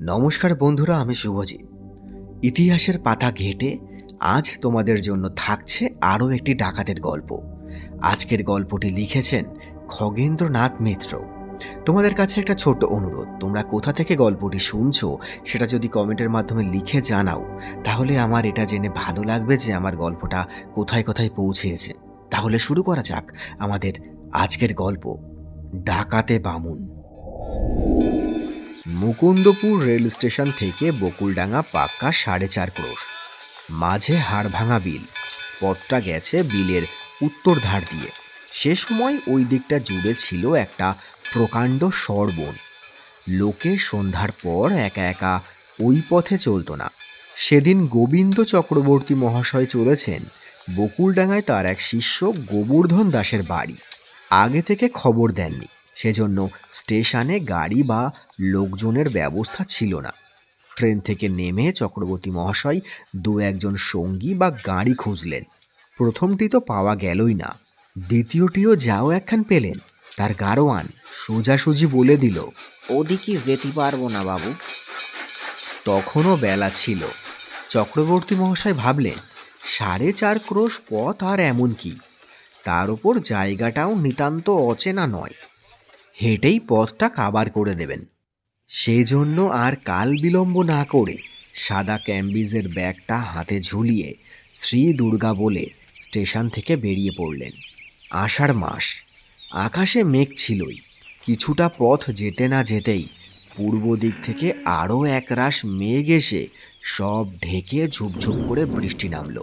নমস্কার বন্ধুরা, আমি শুভজিৎ। ইতিহাসের পাতা ঘেটে আজ তোমাদের জন্য থাকছে আরও একটি ডাকাতের গল্প। আজকের গল্পটি লিখেছেন খগেন্দ্রনাথ মিত্র। তোমাদের কাছে একটা ছোট্ট অনুরোধ, তোমরা কোথা থেকে গল্পটি শুনছো সেটা যদি কমেন্টের মাধ্যমে লিখে জানাও, তাহলে আমার এটা জেনে ভালো লাগবে যে আমার গল্পটা কোথায় কোথায় পৌঁছেছে। তাহলে শুরু করা যাক আমাদের আজকের গল্প, ডাকাতে বামুন। মুকুন্দপুর রেল স্টেশন থেকে বকুলডাঙ্গা পাক্কা সাড়ে চার ক্রোশ। মাঝে হাড়ভাঙা বিল। পথটা গেছে বিলের উত্তর ধার দিয়ে। সে সময় ওই দিকটা জুড়ে ছিল একটা প্রকাণ্ড সরবন লোকে সন্ধ্যার পর একা একা ওই পথে চলতো না। সেদিন গোবিন্দ চক্রবর্তী মহাশয় চলেছেন বকুলডাঙ্গায় তার এক শিষ্য গোবর্ধন দাসের বাড়ি। আগে থেকে খবর দেননি। সেজন্য স্টেশনে গাড়ি বা লোকজনের ব্যবস্থা ছিল না। ট্রেন থেকে নেমে চক্রবর্তী মহাশয় দু একজন সঙ্গী বা গাড়ি খুঁজলেন। প্রথমটি তো পাওয়া গেলই না। দ্বিতীয়টিও যাও একখান পেলেন। তার গারোয়ান সোজাসুজি বলে দিল ওদিকে যেতে পারব না বাবু। তখনও বেলা ছিল। চক্রবর্তী মহাশয় ভাবলেন সাড়ে চার ক্রোশ পথ আর এমন কি? তার ওপর জায়গাটাও নিতান্ত অচেনা নয়। হেঁটেই পথটা কাবার করে দেবেন। সেজন্য আর কাল বিলম্ব না করে সাদা ক্যাম্বিজের ব্যাগটা হাতে ঝুলিয়ে শ্রী দুর্গা বলে স্টেশন থেকে বেরিয়ে পড়লেন। আষাঢ় মাস, আকাশে মেঘ ছিলই। কিছুটা পথ যেতে না যেতেই পূর্ব দিক থেকে আরও একরাশ মেঘ এসে সব ঢেকে ঝুপঝুপ করে বৃষ্টি নামল।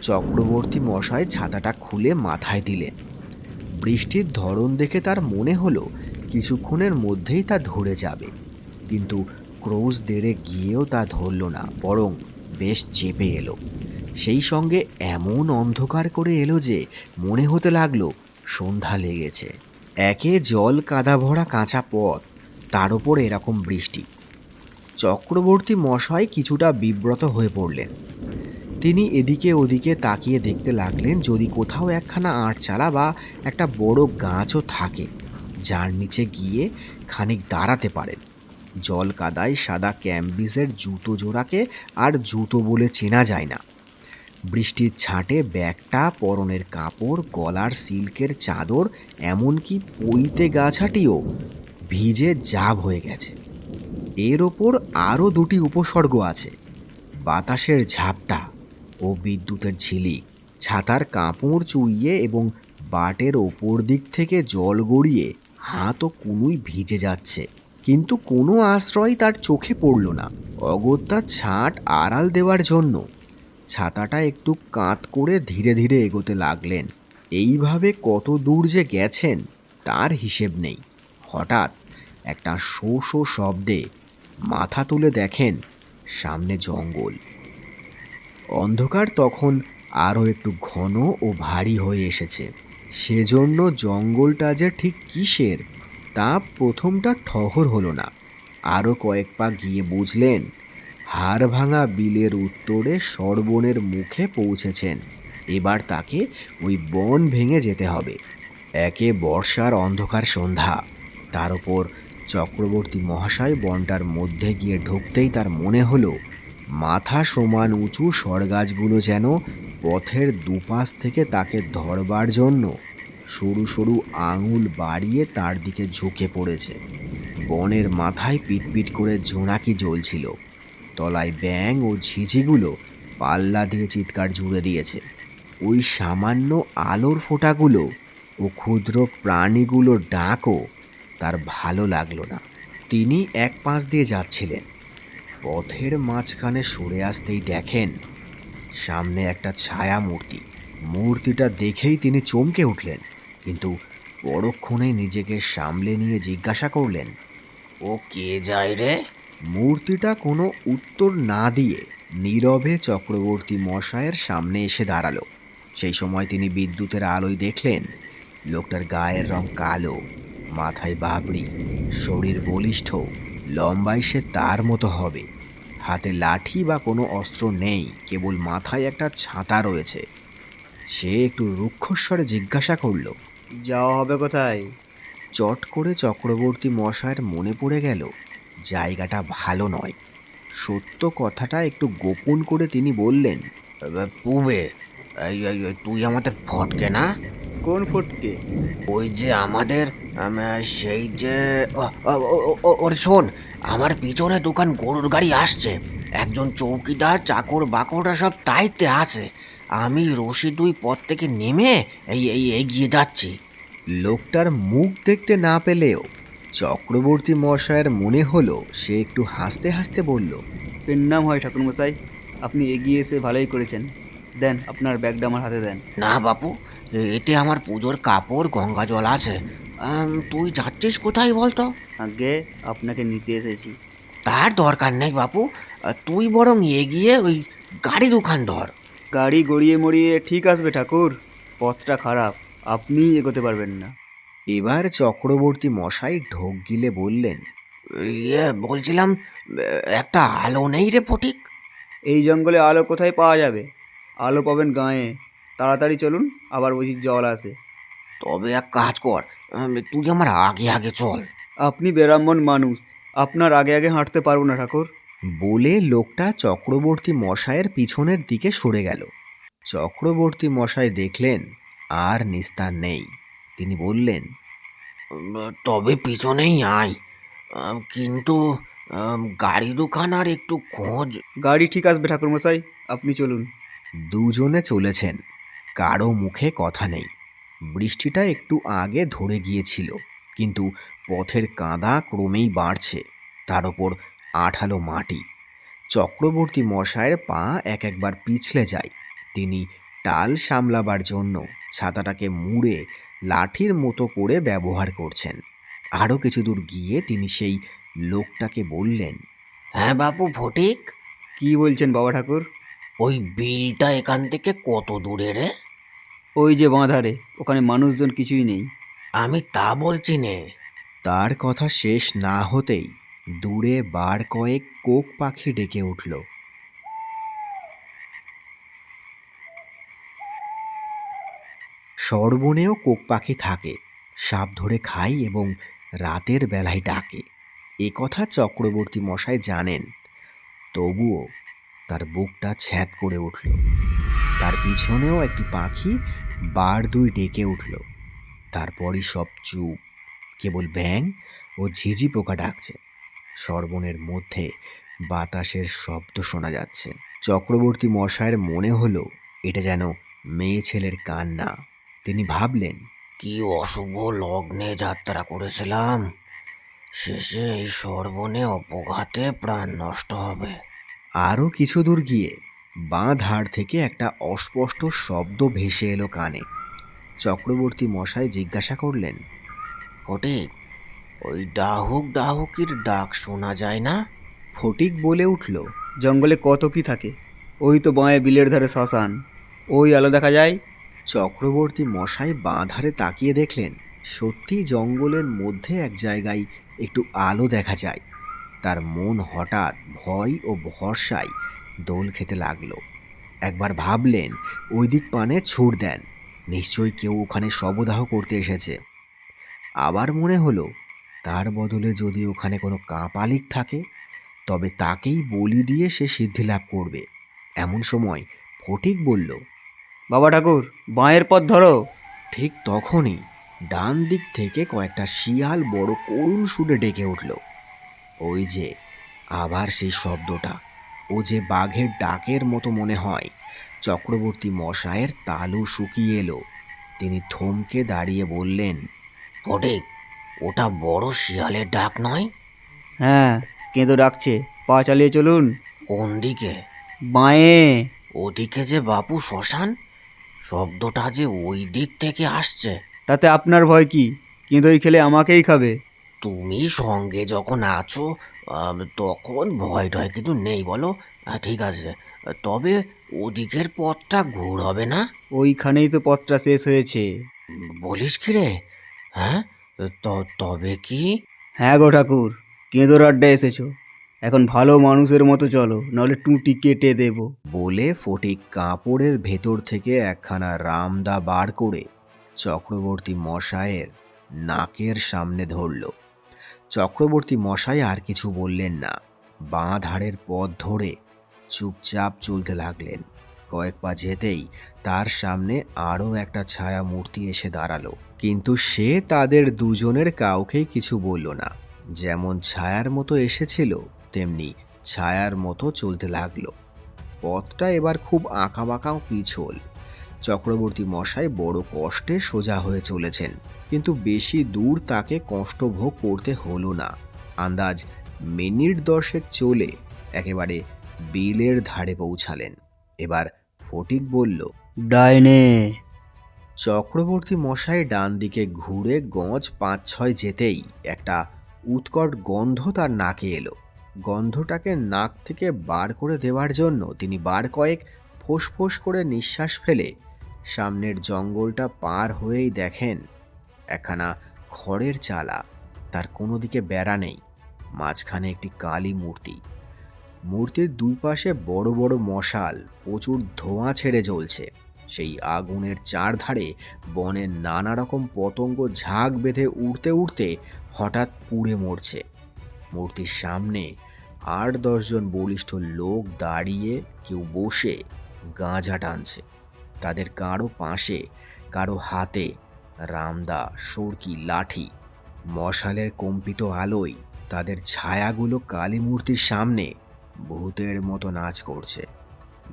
চক্রবর্তী মশাই ছাতাটা খুলে মাথায় দিলেন। বৃষ্টির ধরন দেখে তার মনে হলো কিছুক্ষণের মধ্যেই তা ধরে যাবে। কিন্তু ক্রোজ দেড়ে গিয়েও তা ধরল না, বরং বেশ চেপে এলো। সেই সঙ্গে এমন অন্ধকার করে এলো যে মনে হতে লাগল সন্ধ্যা লেগেছে। একে জল কাদা ভরা কাঁচা পথ, তার ওপর এরকম বৃষ্টি। চক্রবর্তী মশাই কিছুটা বিব্রত হয়ে পড়লেন। তিনি এদিকে ওদিকে তাকিয়ে দেখতে লাগলেন যদি কোথাও একখানা আটচালা বা একটা বড় গাছও থাকে, যার নিচে গিয়ে খানিক দাঁড়াতে পারেন। জল কাদায় সাদা ক্যাম্বিসের জুতো জোড়াকে আর জুতো বলে চেনা যায় না। বৃষ্টির ছাঁটে ব্যাগটা, পরনের কাপড়, গলার সিল্কের চাদর, এমনকি পইতে গাছাটিও ভিজে জাব হয়ে গেছে। এর ওপর আরও দুটি উপসর্গ আছে। বাতাসের ঝাপটা। ও বিদ্যুতের ঝিলিক ছাতার কাপড় চুইয়ে এবং বাটের ওপর দিক থেকে জল গড়িয়ে হাত ও কুনুই ভিজে যাচ্ছে। কিন্তু কোনো আশ্রয় তার চোখে পড়ল না। অগত্যা ছাট আড়াল দেওয়ার জন্য। ছাতাটা একটু কাত করে ধীরে ধীরে এগোতে লাগলেন। এইভাবে কত দূর যে গেছেন, তার হিসেব নেই। হঠাৎ একটা শো শো শব্দে মাথা তুলে দেখেন সামনে জঙ্গল। অন্ধকার তখন আরও একটু ঘন ও ভারী হয়ে এসেছে। সেজন্য জঙ্গলটা যে ঠিক কিসের, তা প্রথমটা ঠহর হলো না। আরও কয়েক পা গিয়ে বুঝলেন, হাড় ভাঙা বিলের উত্তরে সরবনের মুখে পৌঁছেছেন। এবার তাকে ওই বন ভেঙে যেতে হবে। একে বর্ষার অন্ধকার সন্ধ্যা। তার উপর চক্রবর্তী মহাশয় বনটার মধ্যে গিয়ে ঢুকতেই তার মনে হলো মাথা সমান উঁচু সরগাছগুলো যেন পথের দুপাশ থেকে তাকে ধরবার জন্য সরু সরু আঙুল বাড়িয়ে তার দিকে ঝুঁকে পড়েছে। বনের মাথায় পিটপিট করে জোনাকি জ্বলছিল। তলায় ব্যাং ও ঝিঝিগুলো পাল্লা দিয়ে চিৎকার জুড়ে দিয়েছে। ওই সামান্য আলোর ফোঁটাগুলো ও ক্ষুদ্র প্রাণীগুলোর ডাকও তার ভালো লাগল না। তিনি এক পাশ দিয়ে যাচ্ছিলেন। পথের মাঝখানে সরে আসতেই দেখেন সামনে একটা ছায়া মূর্তি মূর্তিটা দেখেই তিনি চমকে উঠলেন, কিন্তু পরক্ষণে নিজেকে সামলে নিয়ে জিজ্ঞাসা করলেন, ও কে যায় রে? মূর্তিটা কোনো উত্তর না দিয়ে নীরবে চক্রবর্তী মশায়ের সামনে এসে দাঁড়াল। সেই সময় তিনি বিদ্যুতের আলোয় দেখলেন, লোকটার গায়ের রং কালো, মাথায় বাবড়ি শরীর বলিষ্ঠ, লম্বায় সে তার মতো হবে। হাতে লাঠি বা কোনো অস্ত্র নেই কেবল মাথায় একটা ছাতা রয়েছে। সে একটু রুক্ষস্বরে জিজ্ঞাসা করল যাওয়া হবে কোথায়? চট করে চক্রবর্তী মশায়ের মনে পড়ে গেল জায়গাটা ভালো নয়। সত্য কথাটা একটু গোপন করে তিনি বললেন পুবে তুই আমাদের ফটকে না? কোন ফটকে ওই যে আমাদের আম, সেই যে ও, ও, ও, ও, ও, ওরে শোন আমার পিছনে দোকান গরুর গাড়ি আসছে। একজন চৌকিদার চাকর বাকররা সব তাইতে আছে। আমি রশি দুই পথ থেকে নেমে এই এই এগিয়ে যাচ্ছি। লোকটার মুখ দেখতে না পেলেও চক্রবর্তী মশায়ের মনে হলো সে একটু হাসতে হাসতে বলল এর নাম হয় ঠাকুরমশাই আপনি এগিয়ে এসে ভালোই করেছেন। দেন আপনার ব্যাগটা আমার হাতে দেন। না বাপু এতে আমার পুজোর কাপড় গঙ্গা জল আছে। আম, তুই যাচ্ছিস কোথায় বলতো? আগে আপনাকে নিতে এসেছি। তার দরকার নেই বাপু আহ, তুই বরং এগিয়ে ওই গাড়ি দোকান ধর। গাড়ি গড়িয়ে মরিয়ে ঠিক আসবে ঠাকুর পথটা খারাপ আপনিই এগোতে পারবেন না। এবার চক্রবর্তী মশাই ঢোক গিলে বললেন ইয়ে বলছিলাম আহ, একটা আলো নেই রে ফটিক। এই জঙ্গলে আলো কোথায় পাওয়া যাবে? আলো পাবেন গাঁয়ে। তাড়াতাড়ি চলুন আবার বুঝি জল আসে। তবে এক কাজ কর তুই আমার আগে আগে চল। আপনি বেরাম্মন মানুষ আপনার আগে আগে হাঁটতে পারব না ঠাকুর। বলে লোকটা চক্রবর্তী মশায়ের পিছনের দিকে সরে গেল। চক্রবর্তী মশাই দেখলেন আর নিস্তার নেই। তিনি বললেন তবে পিছনেই আয়। কিন্তু গাড়ি দোকান আর একটু খোঁজ। গাড়ি ঠিক আসবে ঠাকুরমশাই। আপনি চলুন। দুজনে চলেছেন। কারও মুখে কথা নেই। বৃষ্টিটা একটু আগে ধরে গিয়েছিল কিন্তু পথের কাদা ক্রমেই বাড়ছে। তার ওপর আঠালো মাটি। চক্রবর্তী মশায়ের পা এক একবার পিছলে যায়। তিনি টাল সামলাবার জন্য ছাতাটাকে মুড়ে লাঠির মতো করে ব্যবহার করছেন। আরও কিছু দূর গিয়ে তিনি সেই লোকটাকে বললেন হ্যাঁ বাপু ফটিক? কি বলছেন বাবা ঠাকুর? ওই বিলটা এখান থেকে কত দূরে রে? ওই যে বাঁধারে ওখানে মানুষজন কিছুই নেই। আমি তা বলছি নে। তার কথা শেষ না হতেই দূরে বার কয়েক কোক পাখি ডেকে উঠল। সর্বনেও কোক পাখি থাকে সাপ ধরে খাই এবং রাতের বেলায় ডাকে। এ কথা চক্রবর্তী মশাই জানেন তবুও তার বুকটা ছ্যাঁত করে উঠল। তার পিছনেও একটি পাখি বার দুই ডেকে উঠল। তারপরই সব চুপ, কেবল ব্যাং ও ঝিঝি পোকা ডাকছে। সর্বনের মধ্যে বাতাসের শব্দ শোনা যাচ্ছে। চক্রবর্তী মশায়ের মনে হলো, এটা যেন মেয়ে ছেলের কান্না। তিনি ভাবলেন, কি অশুভ লগ্নে যাত্রা করেছিলাম। শেষে এই সর্বনে অপঘাতে প্রাণ নষ্ট হবে। আরও কিছু দূর গিয়ে বাঁ ধার থেকে একটা অস্পষ্ট শব্দ ভেসে এলো কানে। চক্রবর্তী মশাই জিজ্ঞাসা করলেন ফটিক ওই ডাহুক ডাহুকির ডাক শোনা যায় না? ফটিক বলে উঠল জঙ্গলে কত কি থাকে ওই তো বাঁয়ে বিলের ধারে শ্মশান ওই আলো দেখা যায়? চক্রবর্তী মশাই বাঁ ধারে তাকিয়ে দেখলেন সত্যি জঙ্গলের মধ্যে এক জায়গায় একটু আলো দেখা যায়। তার মন হঠাৎ ভয় ও ভরসায় দোল খেতে লাগল। একবার ভাবলেন ওই দিক পানে ছুট দেন। নিশ্চয়ই কেউ ওখানে শবদাহ করতে এসেছে। আবার মনে হলো তার বদলে যদি ওখানে কোনো কাঁপালিক থাকে তবে তাকেই বলি দিয়ে সে সিদ্ধি লাভ করবে। এমন সময় ফটিক বলল বাবা ঠাকুর বাঁয়ের পথ ধরো। ঠিক তখনই ডান দিক থেকে কয়েকটা শিয়াল বড় করুণ সুরে ডেকে উঠল। ওই যে আবার সেই শব্দটা। ও যে বাঘের ডাকের মতো মনে হয়। চক্রবর্তী মশায়ের তালু শুকিয়ে এলো। তিনি থমকে দাঁড়িয়ে বললেন ফটিক ওটা বড় শিয়ালের ডাক নয়? হ্যাঁ কেঁদো ডাকছে। পা চালিয়ে চলুন। কোন দিকে? বাঁয়ে। ওদিকে যে বাপু শ্মশান? শব্দটা যে ওই দিক থেকে আসছে। তাতে আপনার ভয় কি? কেঁদোই খেলে আমাকেই খাবে। তুমি সঙ্গে যখন আছো তখন ভয় টয় কিন্তু নেই বলো। আহ, ঠিক আছে। তবে ওদিকের পথটা ঘুর হবে না? ওইখানেই তো পথটা শেষ হয়েছে। বলিস কি রে? হ্যাঁ? ত- তবে কি? হ্যাঁ গো ঠাকুর কেঁদোর আড্ডা এসেছ। এখন ভালো মানুষের মতো চলো নাহলে টুটি কেটে দেবো। বলে ফটিক কাপড়ের ভেতর থেকে একখানা রামদা বার করে চক্রবর্তী মশায়ের নাকের সামনে ধরল। চক্রবর্তী মশাই আর কিছু বললেন না। বাঁ ধারের পথ ধরে চুপচাপ চলতে লাগলেন। কয়েক পা যেতেই তার সামনে আরও একটা ছায়া মূর্তি এসে দাঁড়াল। কিন্তু সে তাদের দুজনের কাউকেই কিছু বলল না। যেমন ছায়ার মতো এসেছিল, তেমনি ছায়ার মতো চলতে লাগল। পথটা এবার খুব আঁকাবাঁকাও পিছল। চক্রবর্তী মশাই বড় কষ্টে সোজা হয়ে চলেছেন। কিন্তু বেশি দূর তাকে কষ্ট ভোগ করতে হলো না। আন্দাজ মিনিট দশেক চলে একেবারে বিলের ধারে পৌঁছালেন। এবার ফটিক বলল ডাইনে। চক্রবর্তী মশাই ডান দিকে ঘুরে গজ পাঁচ ছয় যেতেই একটা উৎকট গন্ধ তার নাকে এলো। গন্ধটাকে নাক থেকে বার করে দেওয়ার জন্য তিনি বার কয়েক ফোঁস করে নিঃশ্বাস ফেলে সামনের জঙ্গলটা পার হয়েই দেখেন একখানা খড়ের চালা, তার কোনো দিকে বেড়া নেই, মাঝখানে একটি কালী মূর্তি। মূর্তির দুই পাশে বড় বড় মশাল, প্রচুর ধোঁয়া ছেড়ে জ্বলছে। সেই আগুনের চারধারে বনের নানা রকম পতঙ্গ ঝাঁক বেঁধে উড়তে উড়তে হঠাৎ পুড়ে মরছে। মূর্তির সামনে আট দশজন বলিষ্ঠ লোক দাঁড়িয়ে কেউ বসে গাঁজা টানছে। তাদের কারও পাশে, কারও হাতে রামদা সরকি লাঠি মশালের কম্পিত আলোয় তাদের ছায়াগুলো কালী মূর্তির সামনে ভূতের মতো নাচ করছে।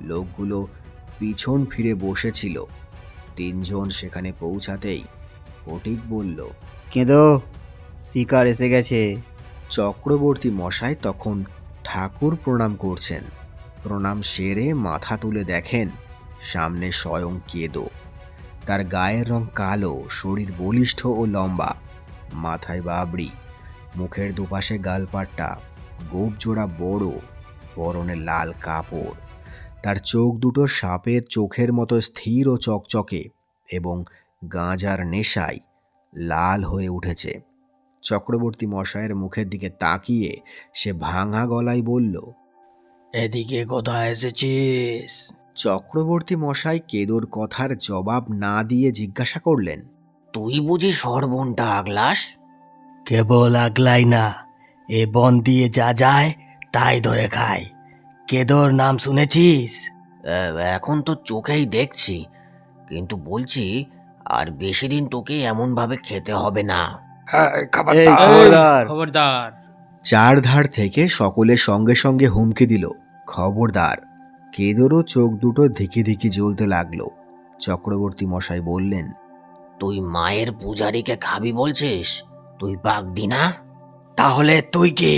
লোকগুলো পিছন ফিরে বসেছিল। তিনজন সেখানে পৌঁছাতেই ফটিক বলল কেঁদো শিকার এসে গেছে। চক্রবর্তী মশাই তখন ঠাকুর প্রণাম করছেন। প্রণাম সেরে মাথা তুলে দেখেন সামনে স্বয়ং কেদো। তার গায়ের রং কালো, শরীর বলিষ্ঠ ও লম্বা, মাথায় বাবড়ি, মুখের দুপাশে গালপাট্টা গোপ জোড়া বড়, পরনে লাল কাপড়। তার চোখ দুটো সাপের চোখের মতো স্থির ও চকচকে এবং গাঁজার নেশায় লাল হয়ে উঠেছে। চক্রবর্তী মশায়ের মুখের দিকে তাকিয়ে সে ভাঙা গলায় বলল, এদিকে কোথায় এসেছিস? চক্রবর্তী মশাই কেদোর কথার জবাব না দিয়ে জিজ্ঞাসা করলেন তুই বুঝি সর্বনটা আগলাস কেবল আগলাই না এ বন দিয়ে যা যায় তাই ধরে খায় কেদর নাম শুনেছিস? এখন তো চোখেই দেখছি কিন্তু বলছি আর বেশি দিন তোকে এমনভাবে খেতে হবে না। খবরদার। চারধার থেকে সকলে সঙ্গে সঙ্গে হুমকি দিল। খবরদার। কেদোরও চোখ দুটো ধিকি ধিকি জ্বলতে লাগল। চক্রবর্তী মশাই বললেন তুই মায়ের পূজারীকে খাবি বলছিস? তুই বাগদি না? তাহলে তুই কে?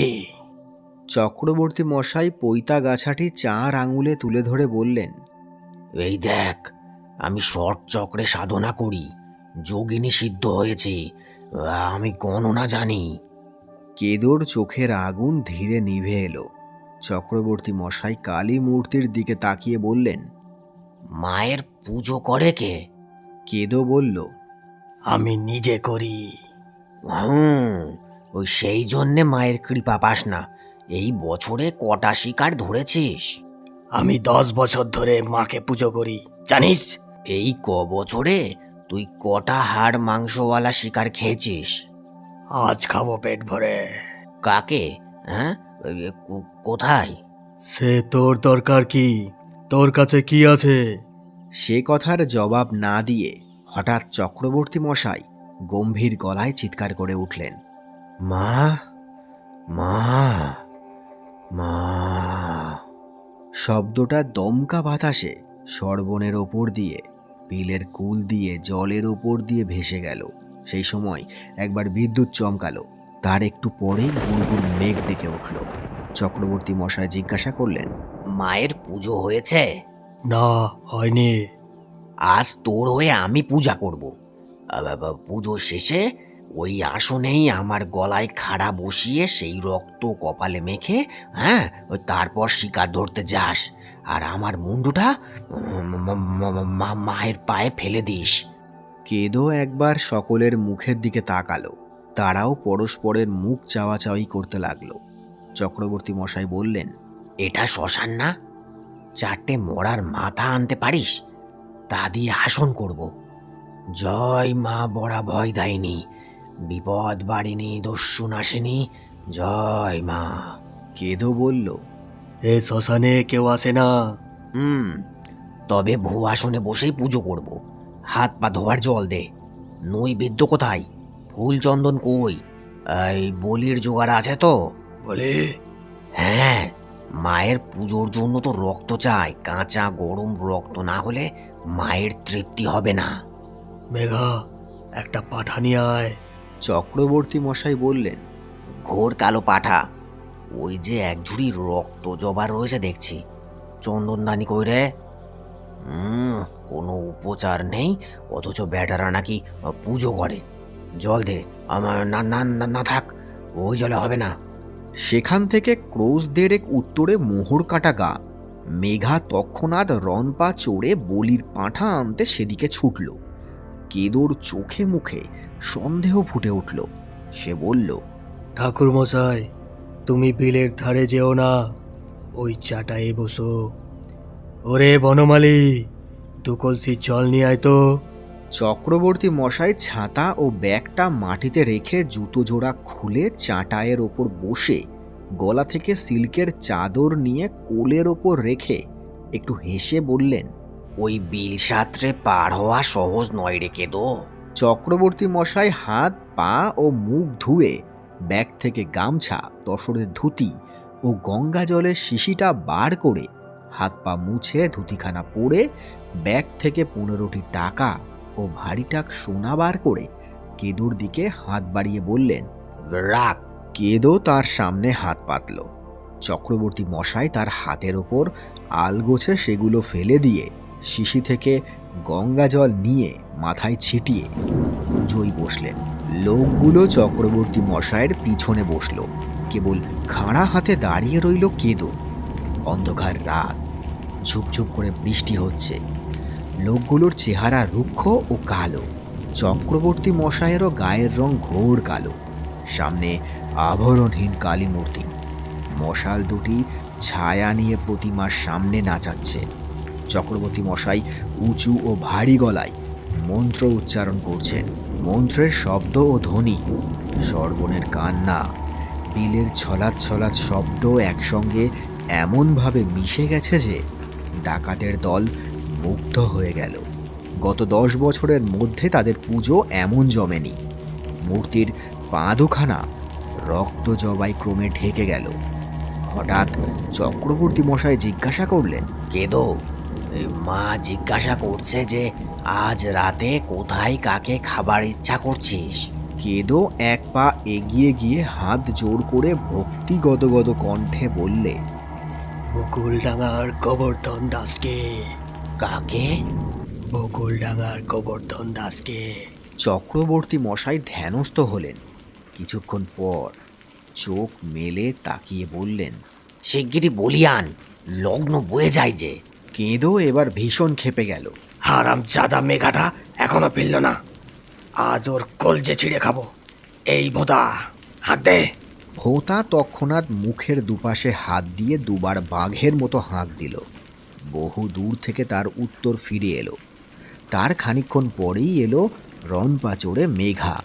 চক্রবর্তী মশাই পৈতা গাছাটি চার আঙুলে তুলে ধরে বললেন এই দেখ আমি শর্ট চক্রে সাধনা করি যোগিনী সিদ্ধ হয়েছে আমি গণনা জানি। কেদোর চোখের আগুন ধীরে নিভে এলো। চক্রবর্তী মশাই কালী মূর্তির দিকে তাকিয়ে বললেন মায়ের পুজো করে কে? কেদো বলল আমি নিজে করি। হুম ওই সেই জন্যে মায়ের কৃপা পাস না। এই বছরে কটা শিকার ধরেছিস? আমি দশ বছর ধরে মাকে পুজো করি জানিস? এই ক বছরে তুই কটা হাড় মাংসওয়ালা শিকার খেয়েছিস? আজ খাব পেট ভরে। কাকে? হ্যাঁ? কোথায়? সে তোর দরকার কি? তোর কাছে কি আছে? সে কথার জবাব না দিয়ে হঠাৎ চক্রবর্তী মশাই গম্ভীর গলায় চিৎকার করে উঠলেন। মা মা মা। শব্দটা দমকা বাতাসে সর্বনের ওপর দিয়ে বিলের কুল দিয়ে জলের ওপর দিয়ে ভেসে গেল। সেই সময় একবার বিদ্যুৎ চমকালো। তার একটু পরেই গুড়গুড় মেঘ ডেকে উঠল। চক্রবর্তী মশায় জিজ্ঞাসা করলেন মায়ের পুজো হয়েছে? না হয়নি। আজ তোর হয়ে আমি পূজা করব। পুজো শেষে ওই আসনেই আমার গলায় খাড়া বসিয়ে সেই রক্ত কপালে মেখে হ্যাঁ ওই তারপর শিকার ধরতে যাস। আর আমার মুন্ডুটা মায়ের পায়ে ফেলে দিস। কেদো একবার সকলের মুখের দিকে তাকালো। তারাও পরস্পরের মুখ চাওয়াচাওয়ি করতে লাগল। চক্রবর্তী মশাই বললেন এটা শ্মশান না? চারটে মরার মাথা আনতে পারিস? তা দিয়ে আসন করব। জয় মা বড়া ভয় দেয়নি। বিপদ বাড়িনি দস্যু নাসেনি জয় মা। কেদো বলল এ শ্মশানে কেউ আসে না। হুম তবে ভূবাসনে বসেই পুজো করব। হাত পা ধোয়ার জল দে। নৈবেদ্য কোথায়? ফুল চন্দন কই? এই বলির জোগাড় আছে তো। বলে? হ্যাঁ মায়ের পুজোর জন্য তো রক্ত চাই কাঁচা গরম রক্ত না হলে মায়ের তৃপ্তি হবে না। মেঘা একটা পাঠা নিয়ে আয়। চক্রবর্তী মশাই বললেন ঘোর কালো পাঠা ওই যে এক ঝুড়ি রক্ত জবা রয়েছে দেখছি। চন্দনদানি কই রে? হুম কোনো উপচার নেই অথচ ব্যাটারা নাকি পুজো করে। জল দে আমার না না না- না থাক ওই জলে হবে না। সেখান থেকে ক্রোশ দেড়েক উত্তরে মোহর কাটা গা। মেঘা তৎক্ষণাৎ রনপা চড়ে বলির পাঁঠা আনতে সেদিকে ছুটল। কেদোর চোখে মুখে সন্দেহ ফুটে উঠল। সে বলল ঠাকুর মশাই তুমি বিলের ধারে যেও না ওই চাটায়ে বসো। ওরে বনমালী দু কলসি জল নিয়ে আয় তো। চক্রবর্তী মশাই ছাতা ও ব্যাগটা মাটিতে রেখে জুতো জোড়া খুলে চাটায়ের ওপর বসে গলা থেকে সিল্কের চাদর নিয়ে কোলের ওপর রেখে একটু হেসে বললেন ওই বিল সাঁতরে পার হওয়া সহজ নয় রে কেদো। চক্রবর্তী মশাই হাত পা ও মুখ ধুয়ে ব্যাগ থেকে গামছা তসরের ধুতি ও গঙ্গা জলের শিশিটা বার করে হাত পা মুছে ধুতিখানা পরে ব্যাগ থেকে পনেরোটি টাকা ও ভারীটাক সোনা বার করে কেদোর দিকে হাত বাড়িয়ে বললেন, রাখ। কেদো তার সামনে হাত পাতল। চক্রবর্তী মশাই তার হাতের ওপর আলগোছে সেগুলো ফেলে দিয়ে শিশি থেকে গঙ্গা জল নিয়ে মাথায় ছিটিয়ে পুজোয় বসলেন। লোকগুলো চক্রবর্তী মশাইয়ের পিছনে বসল। কেবল খাড়া হাতে দাঁড়িয়ে রইল কেদো। অন্ধকার রাত। ঝুপঝুপ করে বৃষ্টি হচ্ছে। লোকগুলোর চেহারা রুক্ষ ও কালো। চক্রবর্তী মশাইয়েরও গায়ের রং ঘোর কালো। সামনে আভরণহীন কালী মূর্তি। মশাল দুটি ছায়া নিয়ে প্রতিমার সামনে নাচাচ্ছে। চক্রবর্তী মশাই উঁচু ও ভারী গলায় মন্ত্র উচ্চারণ করছেন। মন্ত্রের শব্দ ও ধ্বনি। সর্বণের কান্না, বিলের ছলাৎ ছলাৎ শব্দ একসঙ্গে এমনভাবে মিশে গেছে যে ডাকাতের দল মুগ্ধ হয়ে গেল। গত দশ বছরের মধ্যে তাদের পুজো এমন জমেনি। মূর্তির পা দুখানা রক্ত জবাই ক্রমে ঢেকে গেল। হঠাৎ চক্রবর্তী মশাই জিজ্ঞাসা করলেন কেদো মা জিজ্ঞাসা করছে যে আজ রাতে কোথায় কাকে খাবার ইচ্ছা করছিস? কেদো এক পা এগিয়ে গিয়ে হাত জোর করে ভক্তি গদগদ কণ্ঠে বললে বকুলডাঙ্গার গোবর্ধন দাসকে কাকে? বকুলডাঙ্গার গোবর্ধন দাসকে। চক্রবর্তী মশাই ধ্যানস্থ হলেন। কিছুক্ষণ পর চোখ মেলে তাকিয়ে বললেন শিগগিরই বলিয়ান লগ্ন বয়ে যায় যে। কেঁদো এবার ভীষণ ক্ষেপে গেল। হারাম জাদা মেঘাটা এখনও ফিরল না। আজ ওর কলজে ছিঁড়ে খাব। এই ভোদা হাত দে। ভোতা তৎক্ষণাৎ মুখের দুপাশে হাত দিয়ে দুবার বাঘের মতো হাঁক দিল। বহু দূর থেকে তার উত্তর ফিরে এলো। তার খানিকক্ষণ পরেই এলো রনপা চড়ে মেঘা।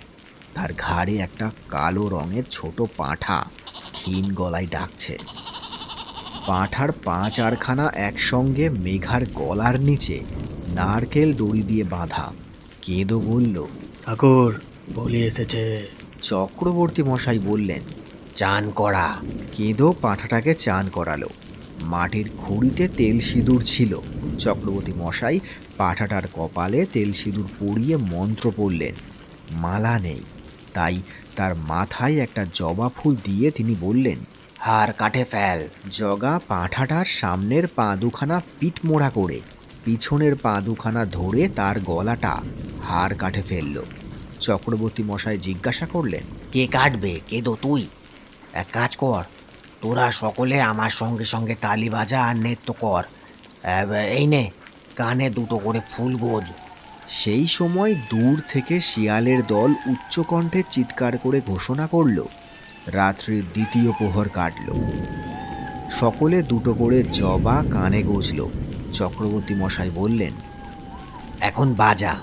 তার ঘাড়ে একটা কালো রঙের ছোট পাঁঠা ক্ষীণ গলায় ডাকছে। পাঁঠার পাঁচ আরখানা একসঙ্গে মেঘার গলার নিচে নারকেল দড়ি দিয়ে বাঁধা। কেঁদো বলল ঠাকুর বলি এসেছে। চক্রবর্তী মশাই বললেন চান করা। কেঁদো পাঁঠাটাকে চান করালো। মাটির খুঁড়িতে তেল সিঁদুর ছিল। চক্রবর্তী মশাই পাঁঠাটার কপালে তেল সিঁদুর পরিয়ে মন্ত্র পড়লেন, মালা নেই। তাই তার মাথায় একটা জবা ফুল দিয়ে তিনি বললেন, হার কাঠে ফেল। জগা পাঁঠাটার সামনের পা দুখানা পিঠ মোড়া করে পিছনের পা দুখানা ধরে তার গলাটা হাড় কাঠে ফেলল। চক্রবর্তী মশাই জিজ্ঞাসা করলেন, কে কাটবে? কেদো তুই? এক কাজ কর তোরা সকলে আমার সঙ্গে সঙ্গে তালি বাজা আর নৃত্য কর। এই নে কানে দুটো করে ফুল গোজ। সেই সময় দূর থেকে শিয়ালের দল উচ্চকণ্ঠে চিৎকার করে ঘোষণা করল। রাত্রির দ্বিতীয় প্রহর কাটল। সকলে দুটো করে জবা কানে গজল। চক্রবর্তী মশাই বললেন এখন বাজা।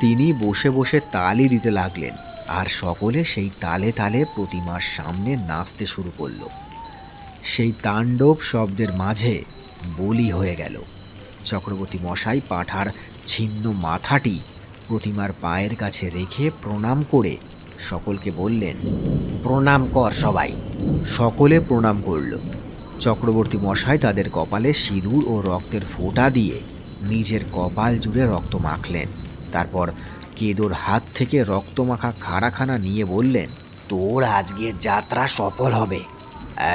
তিনি বসে বসে তালি দিতে লাগলেন। আর সকলে সেই তালে তালে প্রতিমার সামনে নাচতে শুরু করল। সেই তাণ্ডব শব্দের মাঝে বলি হয়ে গেল। চক্রবর্তী মশাই পাঠার ছিন্ন মাথাটি প্রতিমার পায়ের কাছে রেখে প্রণাম করে সকলকে বললেন, প্রণাম কর সবাই। সকলে প্রণাম করল। চক্রবর্তী মশাই তাদের কপালে সিঁদুর ও রক্তের ফোঁটা দিয়ে নিজের কপাল জুড়ে রক্ত মাখলেন। তারপর কেদোর হাত থেকে রক্তমাখা খাড়াখানা নিয়ে বললেন তোর আজকের যাত্রা সফল হবে।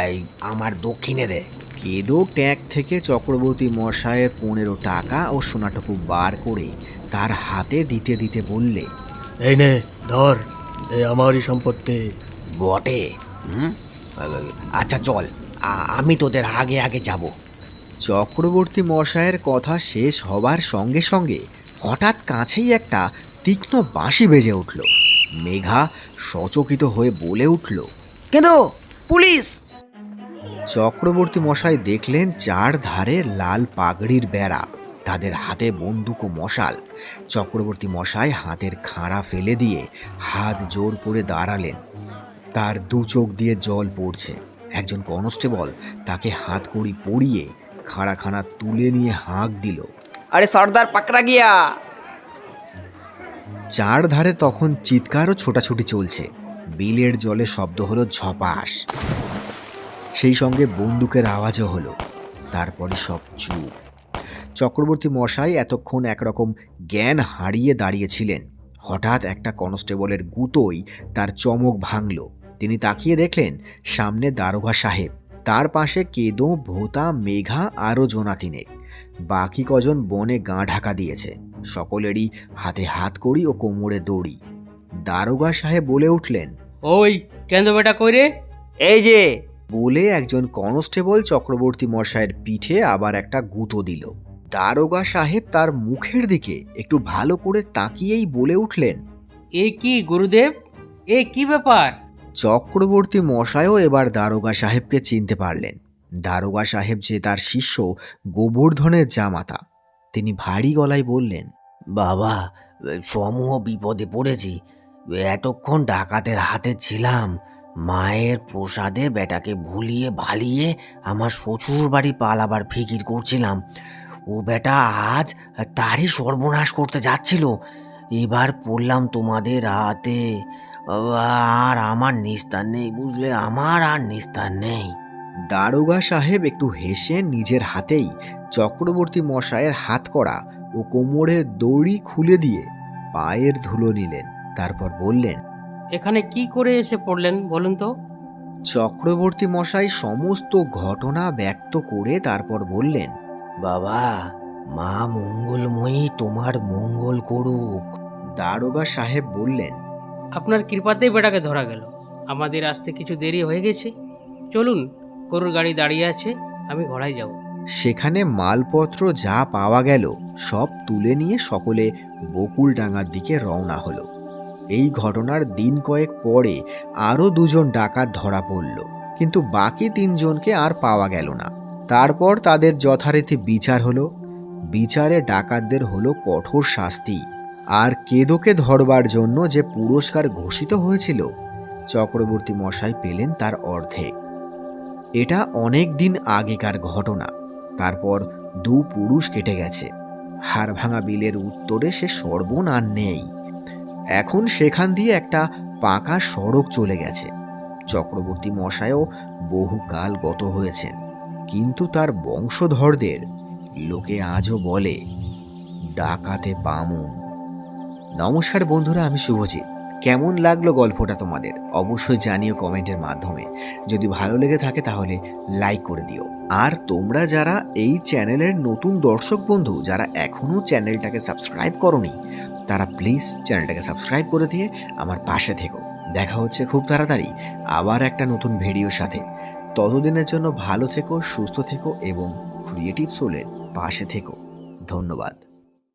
এই আমার দক্ষিণে রে। কেদো ট্যাগ থেকে চক্রবর্তী মশায়ের পনেরো টাকা ও সোনাটুকু বার করে তার হাতে দিতে দিতে বললে এই নে ধর এ আমারই সম্পত্তি। বটে। হুম? আচ্ছা চল আমি তোদের আগে আগে যাব। চক্রবর্তী মশায়ের কথা শেষ হবার সঙ্গে সঙ্গে হঠাৎ কাছেই একটা তীক্ষ্ণ বাঁশি বেজে উঠল। মেঘা সচকিত হয়ে বলে উঠল কিন্তু পুলিশ! চক্রবর্তী মশাই দেখলেন চার ধারে লাল পাগড়ির বেড়া, তাদের হাতে বন্দুক ও মশাল। চক্রবর্তী মশাই হাতের খাঁড়া ফেলে দিয়ে হাত জোর করে দাঁড়ালেন। তার দু চোখ দিয়ে জল পড়ছে। একজন কনস্টেবল তাকে হাত কড়ি পরিয়ে খাড়া খাড়া তুলে নিয়ে হাঁক দিল, আরে সর্দার পাকড়া গিয়া চার ধারে তখন চিৎকার ও ছোটাছুটি চলছে। বিলের জলে শব্দ হলো ঝপাস। সেই সঙ্গে বন্দুকের আওয়াজও হলো। তারপরে সব চুপ। চক্রবর্তী মশাই এতক্ষণ একরকম জ্ঞান হারিয়ে দাঁড়িয়েছিলেন। হঠাৎ একটা কনস্টেবলের গুতোই তার চমক ভাঙল। তিনি তাকিয়ে দেখলেন, সামনে দারোগা সাহেব। তার পাশে কেদো, ভোতা, মেঘা আরও জোনা তিনেক বাকি কজন বনে গা ঢাকা দিয়েছে। সকলেরই হাতে হাত কড়ি ও কোমরে দড়ি। দারোগা সাহেব বলে উঠলেন ওই কেন বেটা কইরে এই যে। বলে একজন কনস্টেবল চক্রবর্তী মশায়ের পিঠে আবার একটা গুঁতো দিল। দারোগা সাহেব তার মুখের দিকে একটু ভালো করে তাকিয়েই বলে উঠলেন এ কি গুরুদেব? এ কি ব্যাপার? চক্রবর্তী মশায়ও এবার দারোগা সাহেবকে চিনতে পারলেন। দারোগা সাহেব যে তার শিষ্য গোবর্ধনের জামাতা তিনি ভারী গলায় বললেন, বাবা, সমূহ বিপদে পড়েছি। এতক্ষণ ডাকাতের হাতে ছিলাম। মায়ের প্রসাদে বেটাকে ভুলিয়ে ভালিয়ে আমার শ্বশুর বাড়ি পালাবার ফিকির করছিলাম। ও বেটা আজ তারই সর্বনাশ করতে যাচ্ছিল। এবার পড়লাম তোমাদের হাতে। আর আমার নিস্তার নেই বুঝলে? আমার আর নিস্তার নেই। দারোগা সাহেব একটু হেসে নিজের হাতেই চক্রবর্তী মশায়ের হাত করা ও কোমরের দড়ি খুলে দিয়ে পায়ের ধুলো নিলেন তারপর বললেন এখানে কি করে এসে পড়লেন বলুন তো? চক্রবর্তী মশাই সমস্ত ঘটনা ব্যক্ত করে তারপর বললেন বাবা মা মঙ্গলময়ী তোমার মঙ্গল করুক। দারোগা সাহেব বললেন আপনার কৃপাতেই বেটাকে ধরা গেল। আমাদের আসতে কিছু দেরি হয়ে গেছে। চলুন গরুর গাড়ি দাঁড়িয়ে আছে আমি ঘোড়ায় যাব। সেখানে মালপত্র যা পাওয়া গেল সব তুলে নিয়ে সকলে বকুলডাঙ্গার দিকে রওনা হলো। এই ঘটনার দিন কয়েক পরে আরও দুজন ডাকাত ধরা পড়ল, কিন্তু বাকি তিনজনকে আর পাওয়া গেল না। তারপর তাদের যথারীতি বিচার হলো। বিচারে ডাকাতদের হলো কঠোর শাস্তি, আর কেদোকে ধরবার জন্য যে পুরস্কার ঘোষিত হয়েছিল, চক্রবর্তী মশাই পেলেন তার অর্ধেক। এটা অনেক দিন আগেকার ঘটনা। তারপর দু পুরুষ কেটে গেছে। হাড়ভাঙা বিলের উত্তরে সে সর্বন আর নেই। এখন সেখান দিয়ে একটা পাকা সড়ক চলে গেছে। চক্রবর্তী মশায়ও বহুকাল গত হয়েছেন, কিন্তু তার বংশধরদের লোকে আজও বলে, ডাকাতে বামুন। নমস্কার বন্ধুরা, আমি শুভজিৎ। কেমন লাগল গল্পটা তোমাদের? অবশ্যই জানিও কমেন্টের মাধ্যমে। যদি ভালো লেগে থাকে তাহলে লাইক করে দিও। আর তোমরা যারা এই চ্যানেলের নতুন দর্শক বন্ধু, যারা এখনও চ্যানেলটাকে সাবস্ক্রাইব করনি, তারা প্লিজ চ্যানেলটাকে সাবস্ক্রাইব করে দিয়ে আমার পাশে থেকো। দেখা হচ্ছে খুব তাড়াতাড়ি আবার একটা নতুন ভিডিওর সাথে। ততদিনের জন্য ভালো থেকো, সুস্থ থেকো এবং ক্রিয়েটিভ সোলের পাশে থেকো। ধন্যবাদ।